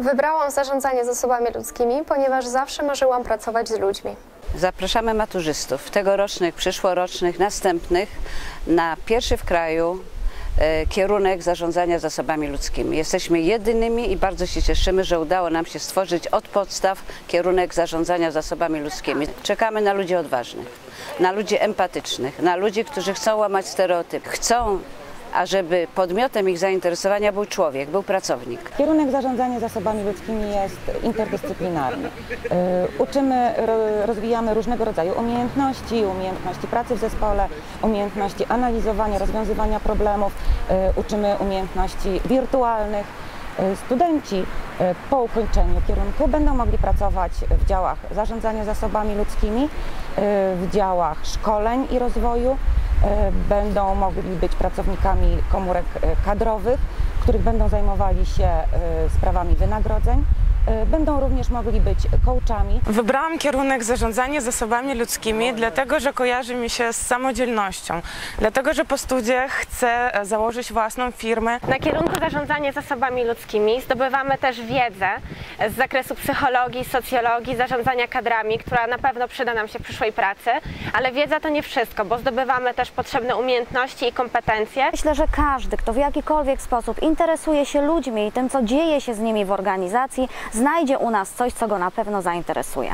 Wybrałam zarządzanie zasobami ludzkimi, ponieważ zawsze marzyłam pracować z ludźmi. Zapraszamy maturzystów tegorocznych, przyszłorocznych, następnych na pierwszy w kraju e, kierunek zarządzania zasobami ludzkimi. Jesteśmy jedynymi i bardzo się cieszymy, że udało nam się stworzyć od podstaw kierunek zarządzania zasobami ludzkimi. Czekamy na ludzi odważnych, na ludzi empatycznych, na ludzi, którzy chcą łamać stereotypy, chcą ażeby podmiotem ich zainteresowania był człowiek, był pracownik. Kierunek zarządzania zasobami ludzkimi jest interdyscyplinarny. Y, Uczymy, ro- rozwijamy różnego rodzaju umiejętności, umiejętności pracy w zespole, umiejętności analizowania, rozwiązywania problemów, y, uczymy umiejętności wirtualnych. Y, Studenci po ukończeniu kierunku będą mogli pracować w działach zarządzania zasobami ludzkimi, w działach szkoleń i rozwoju, będą mogli być pracownikami komórek e, kadrowych, których będą zajmowali się e, sprawami wynagrodzeń. E, Będą również mogli być coachami. Wybrałam kierunek zarządzanie zasobami ludzkimi, dlatego że kojarzy mi się z samodzielnością, dlatego że po studiach chcę e, założyć własną firmę. Na kierunku zarządzanie zasobami ludzkimi zdobywamy też wiedzę z zakresu psychologii, socjologii, zarządzania kadrami, która na pewno przyda nam się w przyszłej pracy, ale wiedza to nie wszystko, bo zdobywamy też potrzebne umiejętności i kompetencje. Myślę, że każdy, kto w jakikolwiek sposób interesuje się ludźmi i tym, co dzieje się z nimi w organizacji, znajdzie u nas coś, co go na pewno zainteresuje.